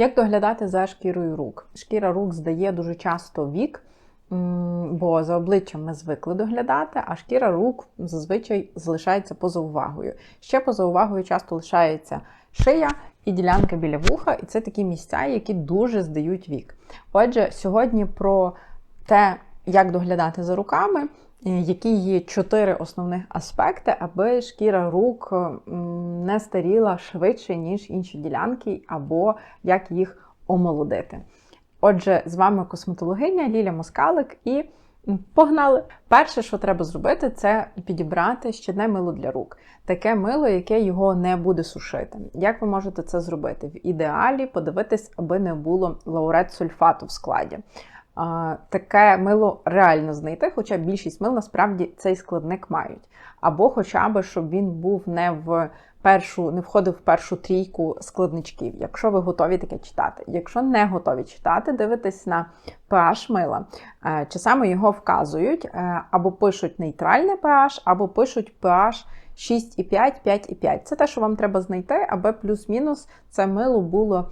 Як доглядати за шкірою рук? Шкіра рук здає дуже часто вік, бо за обличчям ми звикли доглядати, а шкіра рук зазвичай залишається поза увагою. Ще поза увагою часто лишається шия і ділянка біля вуха, і це такі місця, які дуже здають вік. Отже, сьогодні про те, як доглядати за руками. Які є чотири основних аспекти, аби шкіра рук не старіла швидше, ніж інші ділянки, або як їх омолодити. Отже, з вами косметологиня Ліля Москалик і погнали! Перше, що треба зробити, це підібрати щодне мило для рук. Таке мило, яке його не буде сушити. Як ви можете це зробити? В ідеалі подивитись, аби не було лаурет сульфату в складі. Таке мило реально знайти, хоча більшість мил насправді цей складник мають. Або хоча б, щоб він був не в першу, не входив в першу трійку складничків, якщо ви готові таке читати. Якщо не готові читати, дивитесь на pH мила. Е, часами його вказують, е, або пишуть нейтральне pH, або пишуть pH 6,5, 5,5. Це те, що вам треба знайти, аби плюс-мінус це мило було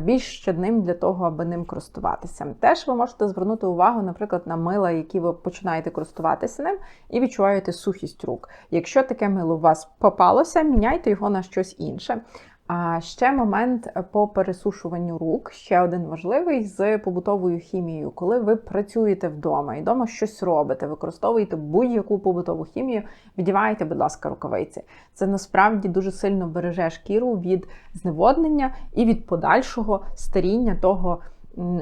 більш щодним для того, аби ним користуватися. Теж ви можете звернути увагу, наприклад, на мила, які ви починаєте користуватися ним, і відчуваєте сухість рук. Якщо таке мило у вас попалося, міняйте його на щось інше. А ще момент по пересушуванню рук, ще один важливий з побутовою хімією. Коли ви працюєте вдома і вдома щось робите, використовуєте будь-яку побутову хімію, віддівайте, будь ласка, рукавиці. Це насправді дуже сильно береже шкіру від зневоднення і від подальшого старіння того.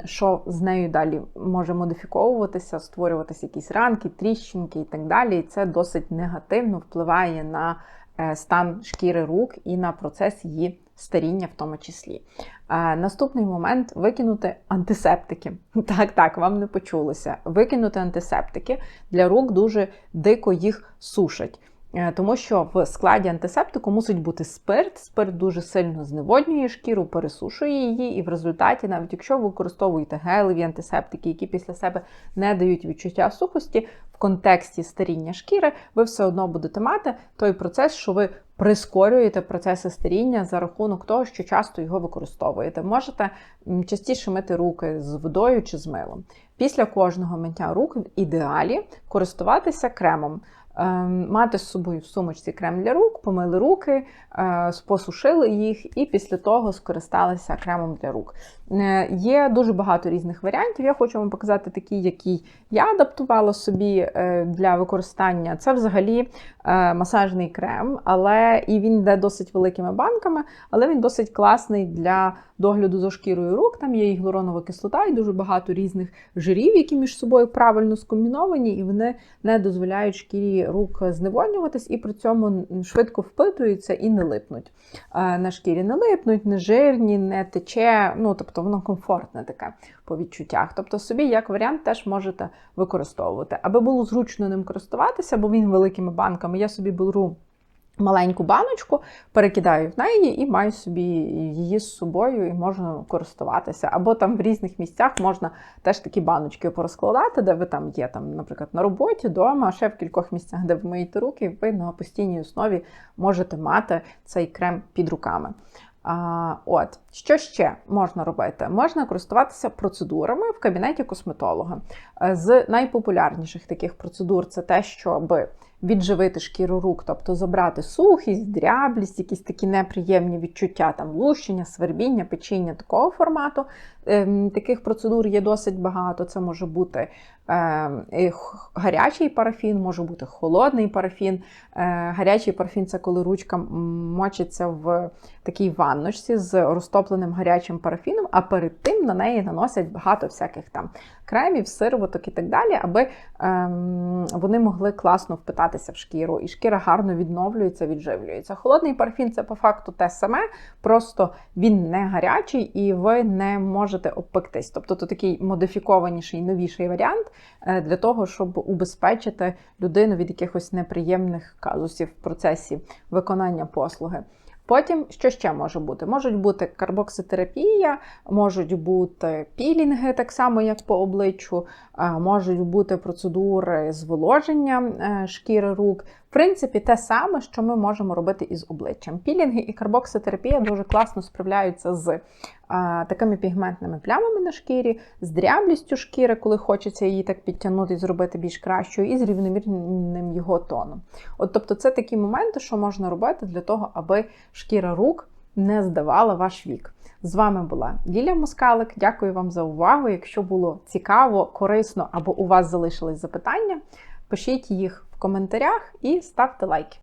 Що з нею далі може модифіковуватися, створюватися якісь ранки, тріщинки і так далі. І це досить негативно впливає на стан шкіри рук і на процес її старіння, в тому числі. Е, наступний момент викинути антисептики. Так, так, вам не почулося. Викинути антисептики для рук дуже дико їх сушать. Е, тому що в складі антисептику мусить бути спирт. Спирт дуже сильно зневоднює шкіру, пересушує її, і в результаті, навіть якщо ви використовуєте гелеві антисептики, які після себе не дають відчуття сухості, в контексті старіння шкіри, ви все одно будете мати той процес, що ви прискорюєте процеси старіння за рахунок того, що часто його використовуєте. Можете частіше мити руки з водою чи з милом. Після кожного миття рук в ідеалі користуватися кремом. Ем, мати з собою в сумочці крем для рук, помили руки, е, посушили їх і після того скористалися кремом для рук. Е, є дуже багато різних варіантів. Я хочу вам показати такий, який я адаптувала собі е, для використання. Це взагалі масажний крем, але і він йде досить великими банками, але він досить класний для догляду за шкірою рук. Там є і гіалуронова кислота, і дуже багато різних жирів, які між собою правильно скомбіновані, і вони не дозволяють шкірі рук зневольнюватись, і при цьому швидко впитуються і не липнуть. На шкірі не липнуть, не жирні, не тече. ну тобто воно комфортне таке по відчуттях. Тобто собі, як варіант, теж можете використовувати. Аби було зручно ним користуватися, бо він великими банками, я собі беру маленьку баночку, перекидаю в неї і маю собі її з собою і можна користуватися. Або там в різних місцях можна теж такі баночки порозкладати, де ви там є, там, наприклад, на роботі, вдома, ще в кількох місцях, де ви миєте руки, ви на постійній основі можете мати цей крем під руками. А, От, що ще можна робити? Можна користуватися процедурами в кабінеті косметолога. Е, з найпопулярніших таких процедур це те, щоб відживити шкіру рук, тобто забрати сухість, дряблість, якісь такі неприємні відчуття, там лущення, свербіння, печіння такого формату. Ем, таких процедур є досить багато. Це може бути ем, гарячий парафін, може бути холодний парафін. Е, гарячий парафін це коли ручка мочиться в такій ванночці з розтопленим гарячим парафіном, а перед тим на неї наносять багато всяких там кремів, сироваток і так далі, аби ем, вони могли класно впитатися в шкіру, і шкіра гарно відновлюється, відживлюється. Холодний парфін це по факту те саме, просто він не гарячий і ви не можете обпектись. Тобто це такий модифікованіший, новіший варіант е, для того, щоб убезпечити людину від якихось неприємних казусів в процесі виконання послуги. Потім, що ще може бути? Можуть бути карбокситерапія, можуть бути пілінги, так само, як по обличчю, можуть бути процедури зволоження е, шкіри рук. Принципі, те саме, що ми можемо робити із обличчям. Пілінги і карбокситерапія дуже класно справляються з а, такими пігментними плямами на шкірі, з дряблістю шкіри, коли хочеться її так підтягнути і зробити більш кращою, і з рівномірним його тоном. От, тобто, це такі моменти, що можна робити для того, аби шкіра рук не здавала ваш вік. З вами була Лілія Москалик. Дякую вам за увагу. Якщо було цікаво, корисно або у вас залишились запитання, пишіть їх в коментарях і ставте лайки.